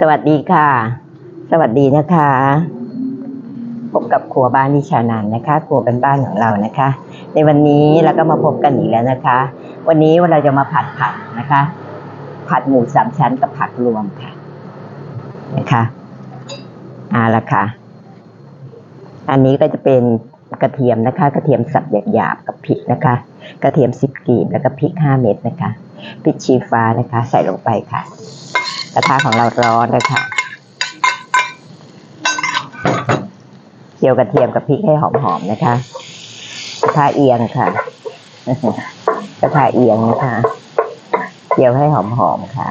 สวัสดีค่ะ สวัสดีนะคะพบกับครัวบ้านนิชานันนะคะ ครัวเป็นบ้านของเรานะคะ ในวันนี้เราก็มาพบกันอีกแล้วนะคะ วันนี้เราจะมาผัดผักนะคะ ผัดหมูสามชั้นกับผักรวมค่ะนะคะเอาละค่ะ อันนี้ก็จะเป็นกระเทียมนะคะ กระเทียมสับหยาบๆกับพริกนะคะ กระเทียมสิบกีบแล้วก็พริกห้าเม็ดนะคะพริกชี้ฟ้านะคะ ใส่ลงไปค่ะ กระทะของเราร้อนเลยค่ะ เจียวกระเทียมกับพริกให้หอมๆนะคะ กระทะเอียงค่ะ กระทะเอียงนะคะเจียวให้หอมๆค่ะ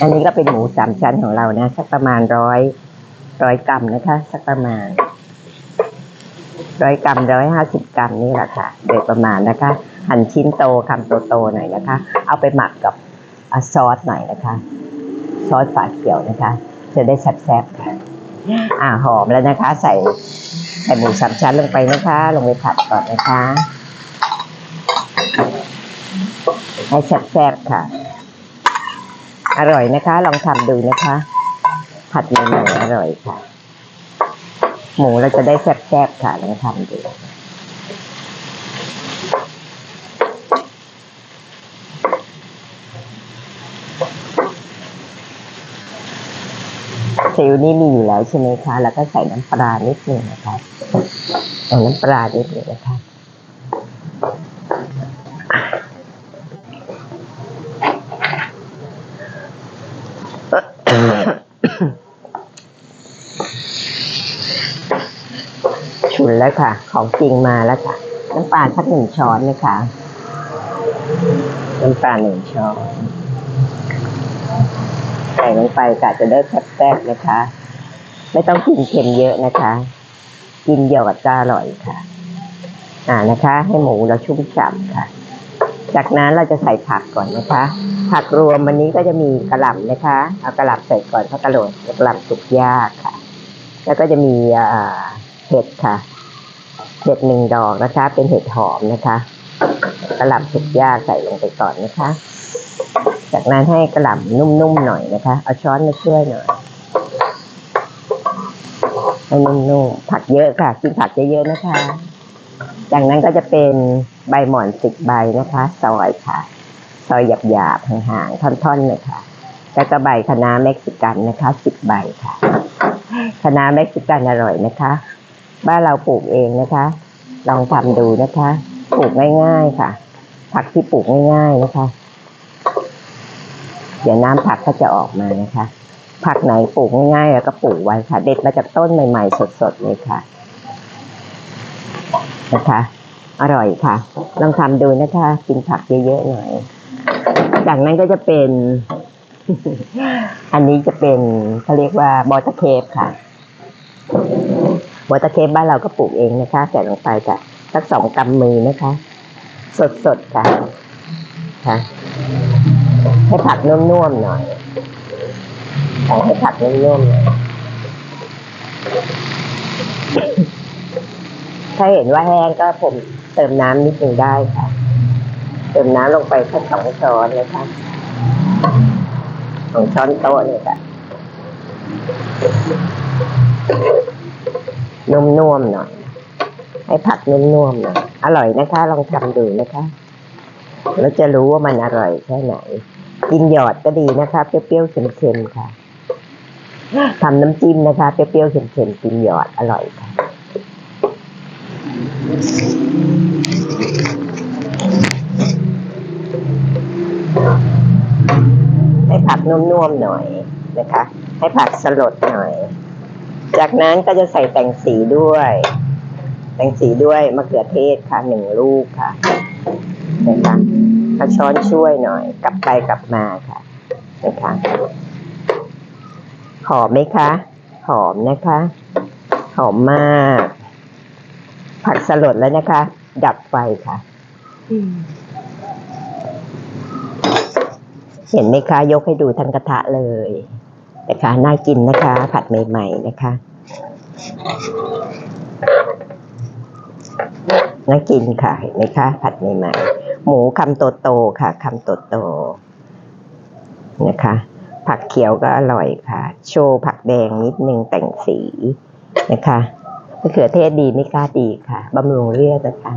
อันนี้ก็เป็นหมูสามชั้นของเรานะสักประมาณร้อยร้อยกรัมนะคะ สักประมาณร้อยกรัมร้อยห้าสิบกรัมนี่แหละค่ะ โดยประมาณนะคะ หั่นชิ้นโตคำโตๆหน่อยนะคะ เอาไปหมักกับ อซอสหน่อยนะคะ ซอสฝาเขียวนะคะ จะได้แซ่บๆค่ะอ่าหอมแล้วนะคะ ใส่ใส่หมูสามชั้นลงไปนะคะ ลงไปผัดก่อนนะคะให้แซ่บๆค่ะ อร่อยนะคะ ลองทำดูนะคะ ผัดใหม่ๆอร่อยค่ะ หมูเราจะได้แซ่บๆค่ะลองทำดู เซีอิ๊วนี่มีอยู่แล้วใช่ไหมคะ แล้วก็ใส่น้ำปลานิดหนึงนะคะใส่น้ำปลานิดหนึงนะคะฉุนแล้วค่ะ ของจริงมาแล้วค่ะ น้ำปลาสักหนึ่งช้อนนะคะ น้ำปลาหนึ่งช้อน ส่ลงไปกะจะได้แซ่บๆนะคะ ไม่ต้องกินเค็มเยอะนะคะ กินหยอดก็อร่อยค่ะ อ่านะคะ ให้หมูเราชุ่มฉ่ำค่ะ จากนั้นเราจะใส่ผักก่อนนะคะ ผักรวมวันนี้ก็จะมีกระหล่ำนะคะ เอากระหล่ำใส่ก่อนเพราะกระโหลดกระหล่ำสุกยากค่ะ แล้วก็จะมีเห็ดค่ะเห็ดหนึ่งดอกนะคะ เป็นเห็ดหอมนะคะกระหล่ำสุกยากใส่ลงไปก่อนนะคะ จากนั้นให้กระหล่ำนุ่มๆหน่อยนะคะ เอาช้อนมาช่วยหน่อยให้นุ่มๆผักเยอะค่ะกินผักเยอะๆนะคะ จากนั้นก็จะเป็นใบหม่อนสิบใบนะคะซอยค่ะซอยหยาบๆห่างๆท่อนๆเลยค่ะแล้วก็ใบคะน้าเม็กซิกันนะคะสิบใบค่ะคะน้าเม็กซิกันอร่อยนะคะ บ้านเราปลูกเองนะคะ ลองทำดูนะคะ ปลูกง่ายๆค่ะ ผักที่ปลูกง่ายๆนะคะ เดี๋ยวน้ำผักก็จะออกมานะคะ ผักไหนปลูกง่ายๆแล้วก็ปลูกไว้ค่ะ เด็ดมาจากต้นใหม่ๆ สดๆเลยค่ะ นะคะ อร่อยค่ะ ลองทำดูนะคะ กินผักเยอะๆหน่อย จากนั้นก็จะเป็น อันนี้จะเป็นเขาเรียกว่าบอตเคปค่ะบอตเคปบ้านเราก็ปลูกเองนะคะใส่ลงไปค่ะสักสองกำมือนะคะ สดๆค่ะค่ะ ให้ผักนุ่มๆหน่อยใส่ให้ผักนุ่มๆหน่อยถ้าเห็นว่าแห้งก็ผมเติมน้ำนิดนึงได้ค่ะ เติมน้ำลงไปแค่สองช้อนนะคะสองช้อนโต๊ะเนี่ยค่ะนุ่มๆหน่อย ให้ผักนุ่มๆหน่อย อร่อยนะคะ ลองทำดูนะคะ แล้วจะรู้ว่ามันอร่อยแค่ไหน กินหยอดก็ดีนะคะ เปรี้ยวๆเค็มๆค่ะทำน้ำจิ้มนะคะ เปรี้ยวๆเค็มๆกินหยอดอร่อยค่ะให้ผักนุ่มๆหน่อยนะคะ ให้ผักสลดหน่อย จากนั้นก็จะใส่แตงสีด้วย แตงสีด้วยมะเขือเทศค่ะหนึ่งลูกค่ะนะคะ เอาช้อนช่วยหน่อย กลับไปกลับมาค่ะนะคะหอมไหมคะ หอมนะคะ หอมมาก ผักสลดแล้วนะคะ ดับไฟค่ะ เห็นไหมคะ ยกให้ดูทั้งกระทะเลยนะคะน่ากินนะคะ ผัดใหม่ๆนะคะน่ากินค่ะเห็นไหมคะ ผัดใหม่ๆ หมูคำโตๆค่ะคำโตๆนะคะ ผักเขียวก็อร่อยค่ะ โชว์ผักแดงนิดนึงแต่งสีนะคะมะเขือเทศดีไม่กล้าดีค่ะบำรุงเลือดนะคะ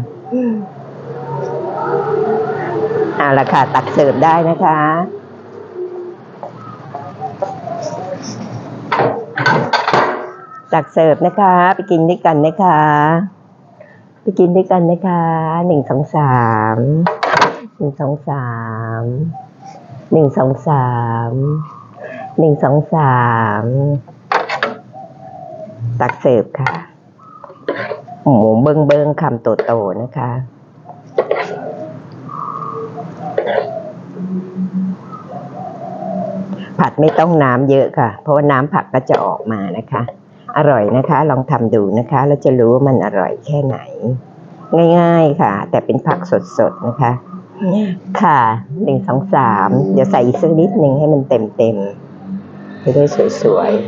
เอาละค่ะ ตักเสิร์ฟได้นะคะตักเสิร์ฟนะคะ ไปกินด้วยกันนะคะ ไปกินด้วยกันนะคะหนึ่งสองสาม หนึ่งสองสามหนึ่งสองสามหนึ่งสองสามตักเสิร์ฟค่ะหมูเบิ้งเบิ้งคำโตๆนะคะ ผัดไม่ต้องน้ำเยอะค่ะ เพราะว่าน้ำผักก็จะออกมานะคะ อร่อยนะคะ ลองทำดูนะคะ แล้วจะรู้ว่ามันอร่อยแค่ไหน ง่าย ๆค่ะ แต่เป็นผักสดๆนะคะ ค่ะหนึ่งสองสามเดี๋ยวใส่อีกสักนิดหนึ่งให้มันเต็มเต็มจะได้สวยๆ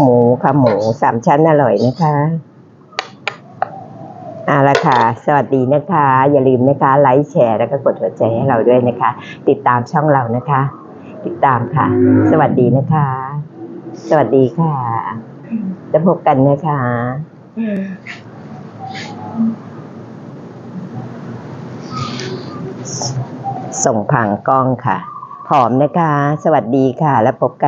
หมูค่ะหมูสามชั้นอร่อยนะคะเอาละค่ะ สวัสดีนะคะ อย่าลืมนะคะไลค์แชร์แล้วก็กดหัวใจให้เราด้วยนะคะ ติดตามช่องเรานะคะ ติดตามค่ะ สวัสดีนะคะ สวัสดีค่ะ จะพบกันนะคะ ส่งผ่างกล้องค่ะ หอมนะคะ สวัสดีค่ะ แล้วพบกัน